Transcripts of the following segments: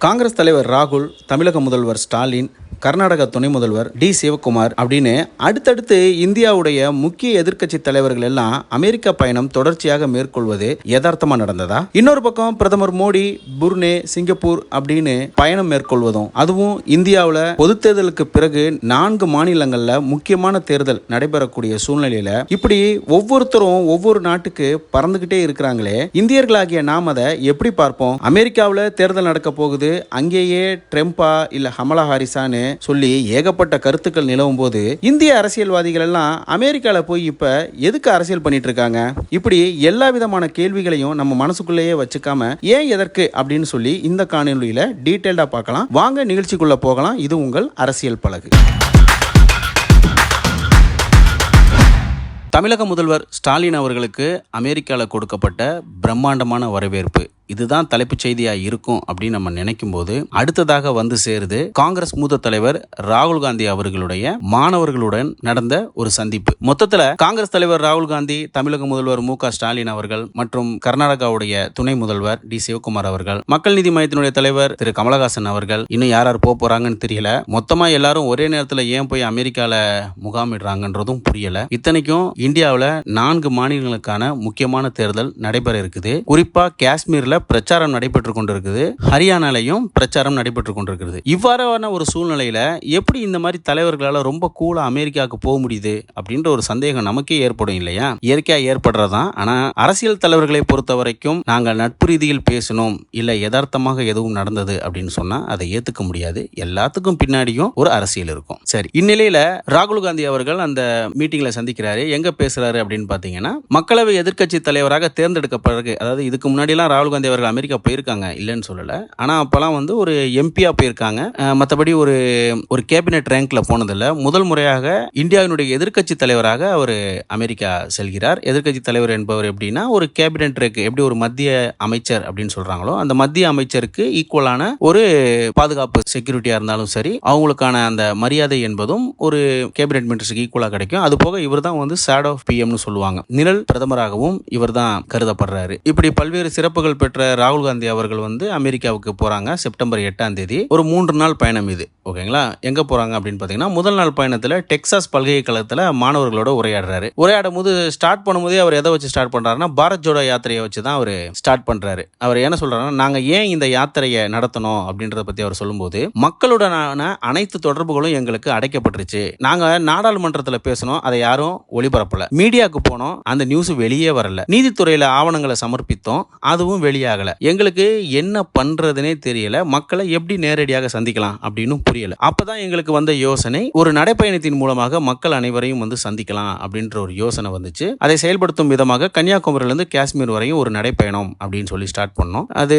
காங்கிரஸ் தலைவர் ராகுல் தமிழக முதல்வர் ஸ்டாலின் கர்நாடக துணை முதல்வர் டி. சிவகுமார் அப்படின்னு அடுத்தடுத்து இந்தியாவுடைய முக்கிய எதிர்க்கட்சி தலைவர்கள் எல்லாம் அமெரிக்கா பயணம் தொடர்ச்சியாக மேற்கொள்வது யதார்த்தமா நடந்ததா? இன்னொரு பக்கம் பிரதமர் மோடி புர்னே சிங்கப்பூர் அப்படின்னு பயணம் மேற்கொள்வதும் அதுவும் இந்தியாவில் பொது தேர்தலுக்கு பிறகு நான்கு மாநிலங்கள்ல முக்கியமான தேர்தல் நடைபெறக்கூடிய சூழ்நிலையில இப்படி ஒவ்வொருத்தரும் ஒவ்வொரு நாட்டுக்கு பறந்துகிட்டே இருக்கிறாங்களே இந்தியர்களாகிய நாம் அதை எப்படி பார்ப்போம்? அமெரிக்காவில் தேர்தல் நடக்க போகுது அங்கேயே ட்ரெம்பா இல்ல ஹமலா ஹாரிஸான்னு சொல்லி ஏகப்பட்ட கருத்துக்கள் நிலவும் போது இந்திய அரசியல்வாதிகள் எல்லாம் அமெரிக்கால போய் இப்ப எதுக்கு அரசியல் பண்ணிட்டு இருக்காங்க? இப்படி எல்லா விதமான கேள்விகளையும் நம்ம மனசுக்குள்ளேயே வச்சுக்காம ஏன் எதற்கு அப்படின்னு சொல்லி இந்த காணொலியில டீட்டெயில்டா பார்க்கலாம். வாங்க நிகழ்ச்சிக்குள்ள போகலாம். இது உங்கள் அரசியல் பழகு தமிழக முதல்வர் ஸ்டாலின் அவர்களுக்கு அமெரிக்காவில் கொடுக்கப்பட்ட பிரம்மாண்டமான வரவேற்பு. இதுதான் தலைப்புச் செய்தியாக இருக்கும் அப்படின்னு நம்ம நினைக்கும் போது அடுத்ததாக வந்து சேருது காங்கிரஸ் மூத்த தலைவர் ராகுல் காந்தி அவர்களுடைய மாணவர்களுடன் நடந்த ஒரு சந்திப்பு. மொத்தத்தில் காங்கிரஸ் தலைவர் ராகுல் காந்தி தமிழக முதல்வர் மு க ஸ்டாலின் அவர்கள் மற்றும் கர்நாடகாவுடைய துணை முதல்வர் டி. சிவகுமார் அவர்கள் மக்கள் நீதி மையத்தினுடைய தலைவர் திரு. கமலஹாசன் அவர்கள் இன்னும் யார் யார் போக போறாங்கன்னு தெரியல. மொத்தமா எல்லாரும் ஒரே நேரத்தில் ஏன் போய் அமெரிக்கால முகாமிடுறாங்கன்றதும் புரியல. இத்தனைக்கும் இந்தியாவில் நான்கு மாநிலங்களுக்கான முக்கியமான தேர்தல் நடைபெற இருக்குது. குறிப்பா காஷ்மீர்ல பிரச்சாரம் நடைபெற்று கொண்டிருக்குது. ஹரியானாலையும் பிரச்சாரம் நடைபெற்று கொண்டிருக்கிறது. இவ்வாறான ஒரு சூழ்நிலையில எப்படி இந்த மாதிரி தலைவர்களால் ரொம்ப கூலா அமெரிக்காவுக்கு போக முடியுது அப்படின்ற ஒரு சந்தேகம் நமக்கே ஏற்படும் இல்லையா? இயற்கையா ஏற்படுறதான் ஆனா அரசியல் தலைவர்களை பொறுத்த வரைக்கும் நாங்கள் நட்பு ரீதியில் பேசணும் இல்ல யதார்த்தமாக எதுவும் நடந்தது அப்படின்னு சொன்னா அதை ஏத்துக்க முடியாது. எல்லாத்துக்கும் பின்னாடியும் ஒரு அரசியல் இருக்கும். சரி இந்நிலையில ராகுல் காந்தி அவர்கள் அந்த மீட்டிங்ல சந்திக்கிறாரு. எங்க பேசுறாரு அப்படின்னு பாத்தீங்கன்னா மக்களவை எதிர்க்கட்சி தலைவராக தேர்ந்தெடுக்க பிறகு அதாவது இதுக்கு முன்னாடி எல்லாம் ராகுல் காந்தி அவர்கள் அமெரிக்கா போயிருக்காங்க இல்லைன்னு சொல்லலை. ஆனால் அப்போல்லாம் வந்து ஒரு எம்பியாக போயிருக்காங்க. மற்றபடி ஒரு ஒரு கேபினெட் ரேங்க்ல போனதில்லை. முதல் முறையாக இந்தியாவினுடைய எதிர்க்கட்சி தலைவராக அவர் அமெரிக்கா செல்கிறார். எதிர்க்கட்சி தலைவர் என்பவர் எப்படின்னா ஒரு கேபினெட் ரேங்க் எப்படி ஒரு மத்திய அமைச்சர் அப்படின்னு சொல்றாங்களோ அந்த மத்திய அமைச்சருக்கு ஈக்குவலான ஒரு பாதுகாப்பு செக்யூரிட்டியா இருந்தாலும் சரி அவங்களுக்கான அந்த மரியாதை என்பதும் ஒரு கேபினெட் மினிஸ்டருக்கு ஈக்குவலாக கிடைக்கும். அது போக இவர் தான் வந்து சேட் ஆஃப் பிஎம்னு சொல்லுவாங்க. நிழல் பிரதமராகவும் இவர் தான் கருதப்படுறாரு. இப்படி பல்வேறு சிறப்புகள் பெற்ற ராகுல் காந்தி அவர்கள் வந்து அமெரிக்காவுக்கு போறாங்க செப்டம்பர் எட்டாம் தேதி. ஒரு மூன்று நாள் பயணம் இது. ஓகேங்களா? எங்க போறாங்க அப்படின்னு பாத்தீங்கன்னா முதல் நாள் பயணத்துல டெக்சாஸ் பல்கலைக்கழகத்துல மாணவர்களோட உரையாடுறாரு. உரையாடும் போது ஸ்டார்ட் பண்ணும்போதே அவர் எதை வச்சு ஸ்டார்ட் பண்றாருன்னா பாரத் ஜோடோ யாத்திரையை வச்சு தான் அவர் ஸ்டார்ட் பண்றாரு. அவர் என்ன சொல்றாருன்னா நாங்க ஏன் இந்த யாத்திரையை நடத்தணும் அப்படின்றத பத்தி அவர் சொல்லும்போது மக்களுடனான அனைத்து தொடர்புகளும் எங்களுக்கு அடைக்கப்பட்டுருச்சு. நாங்க நாடாளுமன்றத்தில் பேசணும் அதை யாரும் ஒளிபரப்பல. மீடியாவுக்கு போனோம் அந்த நியூஸ் வெளியே வரல. நீதித்துறையில ஆவணங்களை சமர்ப்பித்தோம் அதுவும் வெளியாகல. எங்களுக்கு என்ன பண்றதுனே தெரியல. மக்களை எப்படி நேரடியாக சந்திக்கலாம் அப்படின்னு புரியல. அப்பதான் எங்களுக்கு வந்த யோசனை ஒரு நடைப்பயணத்தின் மூலமாக மக்கள் அனைவரையும் வந்து சந்திக்கலாம் அப்படின்ற ஒரு யோசனை வந்துச்சு. அதை செயல்படுத்தும் விதமாக கன்னியாகுமரியில இருந்து காஷ்மீர் வரையும் ஒரு நடைப்பயணம் அப்படின்னு சொல்லி ஸ்டார்ட் பண்ணோம். அது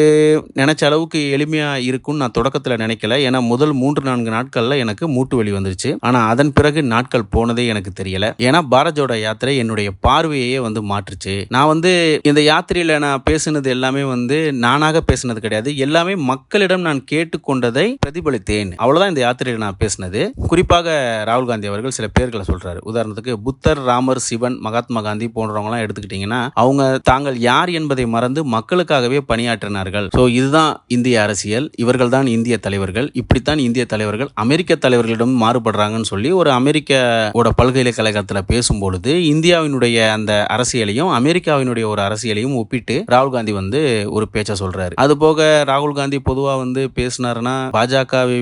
நினைச்ச அளவுக்கு எளிமையா இருக்கும்னு நான் தொடக்கத்துல நினைக்கல. ஏன்னா முதல் மூன்று நான்கு நாட்கள்ல எனக்கு மூட்டு வலி வந்துருச்சு. ஆனா அதன் பிறகு நாட்கள் போனதே எனக்கு தெரியல. ஏன்னா பாரஜோட யாத்திரை என்னுடைய பார்வையே வந்து மாற்றுச்சு. நான் வந்து இந்த யாத்திரையில நான் பேசினது எல்லாமே வந்து நானாக பேசினது கிடையாது. எல்லாமே மக்களிடம் நான் கேட்டுக்கொண்டதை பிரதிபலித்தேன். அவ்வளவுதான். இந்த யாத்திரையில் நான் பேசினது. குறிப்பாக ராகுல் காந்தி அவர்கள் சில பேர்களை சொல்றாரு. உதாரணத்துக்கு புத்தர் ராமர் சிவன் மகாத்மா காந்தி போன்றவங்கலாம் எடுத்துக்கிட்டீங்கன்னா அவங்க தாங்கள் யார் என்பதை மறந்து மக்களுக்காகவே பணியாற்றினார்கள். ஸோ இதுதான் இந்திய அரசியல். இவர்கள் தான் இந்திய தலைவர்கள். இப்படித்தான் இந்திய தலைவர்கள் அமெரிக்க தலைவர்களிடம் மாறுபடுறாங்கன்னு சொல்லி ஒரு அமெரிக்க பல்கலைக்கழகத்தில் பேசும்பொழுது இந்தியாவினுடைய அந்த அரசியலையும் அமெரிக்காவினுடைய ஒரு அரசியலையும் ஒப்பிட்டு ராகுல் காந்தி வந்து ஒரு பேச்சை சொல்றாரு. அது போக ராகுல் காந்தி பொதுவாக வந்து பேசினாருன்னா பாஜகவை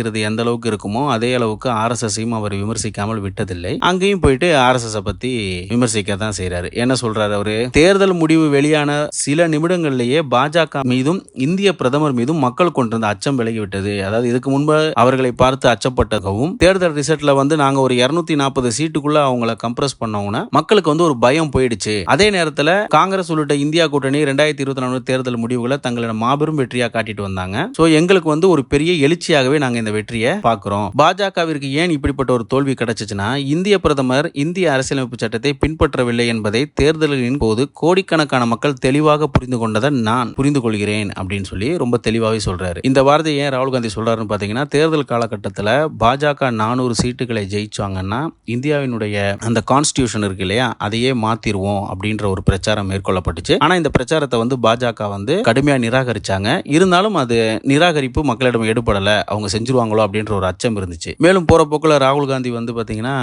விமர்சிக்கிறது எந்த அளவுக்கு இருக்குமோ அதே அளவுக்கு ஆர்எஸ்எஸையும் அவர் விமர்சிக்காமல் விட்டதில்லை. அங்கேயும் போயிட்டு ஆர்எஸ்எஸ் பற்றி விமர்சிக்க தான் செய்றாரு. என்ன சொல்றாரு அவரு? தேர்தல் முடிவு வெளியான சில நிமிடங்களிலேயே பாஜக மீதும் இந்திய பிரதமர் மீதும் மக்கள் கொண்டிருந்த அச்சம் விலகி விட்டது அதாவது இதுக்கு முன்பு அவர்களை பார்த்து அச்சப்பட்டதாகவும் தேர்தல் ரிசல்ட்ல வந்து நாங்க ஒரு இருநூத்தி நாற்பது சீட்டுக்குள்ள அவங்கள கம்ப்ரஸ் பண்ணோம்னா மக்களுக்கு வந்து ஒரு பயம் போயிடுச்சு. அதே நேரத்தில் காங்கிரஸ் உள்ளிட்ட இந்தியா கூட்டணி ரெண்டாயிரத்தி இருபத்தி நாலு தேர்தல் முடிவுகளை தங்களிடம் மாபெரும் வெற்றியா காட்டிட்டு வந்தாங்க. ஸோ எங்களுக்கு வந்து ஒரு பெரிய எழுச்சியாகவே நாங்கள் இந்த இந்த வெற்றியை பார்க்கிறோம் பாஜகவிற்கு ஏன் இப்படிப்பட்ட ஒரு தோல்வி கிடைச்சிச்சுன்னா இந்திய பிரதமர் இந்திய அரசியலமைப்பு சட்டத்தை பின்பற்றவில்லை என்பதை தேர்தல்களின் போது கோடிக்கணக்கான மக்கள் தெளிவாக புரிந்து கொண்டதை நான் புரிந்து கொள்கிறேன் அப்படின்னு சொல்லி ரொம்ப தெளிவாகவே சொல்றாரு. இந்த வார்த்தை ஏன் ராகுல் காந்தி சொல்றாருன்னு பாத்தீங்கன்னா தேர்தல் காலகட்டத்தில் பாஜக நானூறு சீட்டுகளை ஜெயிச்சாங்கன்னா இந்தியாவினுடைய அந்த கான்ஸ்டியூஷன் இருக்கு இல்லையா அதையே மாத்திருவோம் அப்படின்ற ஒரு பிரச்சாரம் மேற்கொள்ளப்பட்டுச்சு. ஆனா இந்த பிரச்சாரத்தை வந்து பாஜக வந்து கடுமையா நிராகரிச்சாங்க. இருந்தாலும் அது நிராகரிப்பு மக்களிடம் எடுபடலை. அவங்க செஞ்சுருவாங்களோ அப்படின்ற ஒரு அச்சம் இருந்துச்சு. மேலும் போற போக்குல ராகுல் காந்தி வந்து பாத்தீங்கன்னா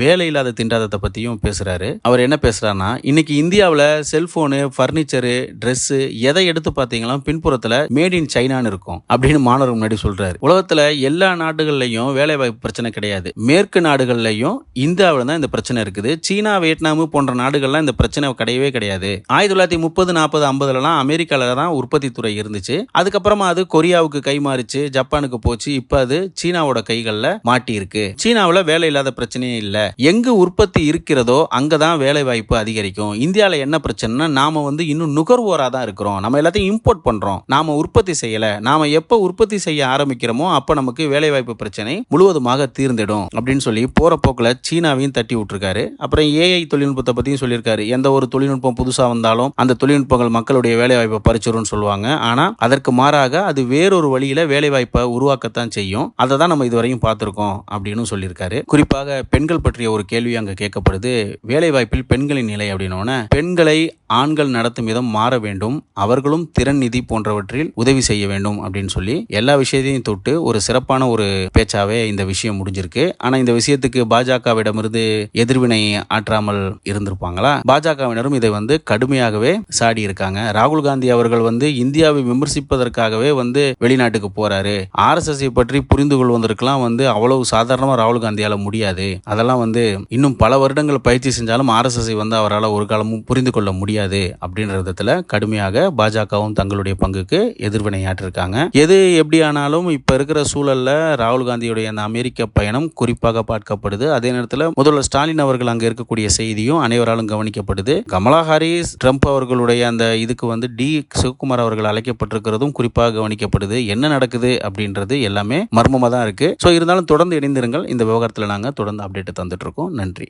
வேலை இல்லாத திண்டாதத்தை பத்தியும் பேசுறாரு. அவர் என்ன பேசுறாருன்னா இன்னைக்கு இந்தியாவில் செல்போனு ஃபர்னிச்சரு ட்ரெஸ்ஸு எதை எடுத்து பார்த்தீங்களா பின்புறத்துல மேட் இன் சைனான்னு இருக்கும் அப்படின்னு மாணவர் முன்னாடி சொல்றாரு. உலகத்துல எல்லா நாடுகள்லையும் வேலை வாய்ப்பு பிரச்சனை கிடையாது. மேற்கு நாடுகள்லையும் இந்தியாவில் தான் இந்த பிரச்சனை இருக்குது. சீனா வியட்நாமு போன்ற நாடுகள்லாம் இந்த பிரச்சனை கிடையவே கிடையாது. ஆயிரத்தி தொள்ளாயிரத்தி முப்பது நாற்பது ஐம்பதுலலாம் அமெரிக்காவில் தான் உற்பத்தி துறை இருந்துச்சு. அதுக்கப்புறமா அது கொரியாவுக்கு கை மாறிச்சு ஜப்பானுக்கு போச்சு இப்போ அது சீனாவோட கைகளில் மாட்டி இருக்கு சீனாவில் வேலை இல்லாத பிரச்சனையே இல்லை. எங்கு உற்பத்தி இருக்கிறதோ அங்கே தான் வேலை வாய்ப்பு அதிகரிக்கும். இந்தியாவில் என்ன பிரச்சனைனா நாம வந்து இன்னும் நுகர்வோராக தான் இருக்கிறோம். நம்ம எல்லாத்தையும் இம்போர்ட் பண்ணுறோம் நாம உற்பத்தி செய்யலை. நாம எப்போ உற்பத்தி செய்ய ஆரம்பிக்கிறோமோ அப்போ நமக்கு வேலை வாய்ப்பு பிரச்சனை முழுவதுமாக தீர்ந்திடும் அப்படின்னு சொல்லி போகிற போக்கில் சீனாவையும் தட்டி விட்டுருக்காரு. அப்புறம் ஏஐ தொழில்நுட்பத்தை பற்றியும் சொல்லியிருக்காரு. எந்த ஒரு தொழில்நுட்பம் புதுசாக வந்தாலும் அந்த தொழில்நுட்பங்கள் மக்களுடைய வேலை வாய்ப்பை பறிச்சிரும்னு சொல்லுவாங்க. ஆனால் அதற்கு மாறாக அது வேறொரு வழியில் வேலை வாய்ப்பை உருவாக்கத்தான் செய்யும். அதை தான் நம்ம இதுவரையும் பார்த்துருக்கோம் அப்படின்னு சொல்லியிருக்காரு. குறிப்பாக பெண்கள் பற்றிய ஒரு கேள்வி அங்கே கேட்கப்படுது. வேலை வாய்ப்பில் பெண்களின் நிலை அப்படின்னோடனே பெண்களை ஆண்கள் நடத்தும் விதம் மாற வேண்டும் அவர்களும் திறன் நிதி போன்றவற்றில் உதவி செய்ய வேண்டும் அப்படின்னு சொல்லி எல்லா விஷயத்தையும் தொட்டு ஒரு சிறப்பான ஒரு பேச்சாவே இந்த விஷயம் முடிஞ்சிருக்கு. ஆனா இந்த விஷயத்துக்கு பாஜகவிடமிருந்து எதிர்வினை ஆற்றாமல் இருந்திருப்பாங்களா? பாஜகவினரும் இதை வந்து கடுமையாகவே சாடி இருக்காங்க ராகுல் காந்தி அவர்கள் வந்து இந்தியாவை விமர்சிப்பதற்காகவே வந்து வெளிநாட்டுக்கு போறாரு. ஆர்எஸ்எஸ் பற்றி புரிந்து கொள்வதற்கெல்லாம் வந்து அவ்வளவு சாதாரணமா ராகுல் காந்தியால முடியாது. அதெல்லாம் வந்து இன்னும் பல வருடங்கள் பயிற்சி செஞ்சாலும் ஆர்எஸ்எஸ் வந்து அவரால் ஒரு காலமும் புரிந்து கொள்ள முடியாது. அப்படின்ற விதத்தில் கடுமையாக பாஜகவும் தங்களுடைய பங்குக்கு எதிர்வினையாற்றிருக்காங்க எது எப்படி ஆனாலும் இப்ப இருக்கிற சூழல்ல ராகுல் காந்தியுடைய அந்த அமெரிக்க பயணம் குறிப்பாக பார்க்கப்படுது. அதே நேரத்தில் முதல்வர் ஸ்டாலின் அவர்கள் அங்க இருக்கக்கூடிய செய்தியும் அனைவராலும் கவனிக்கப்படுது. கமலா ஹாரிஸ் ட்ரம்ப் அவர்களுடைய அந்த இதுக்கு வந்து டி சிவகுமார் அவர்கள் அழைக்கப்பட்டிருக்கிறதும் குறிப்பாக கவனிக்கப்படுது. என்ன நடக்குது அப்படின்றது எல்லாமே மர்மமாக தான் இருக்கு. ஸோ இருந்தாலும் தொடர்ந்து இணைந்திருங்கள். இந்த விவகாரத்தில் நாங்கள் தொடர்ந்து அப்டேட் தந்துட்டு இருக்கோம். நன்றி.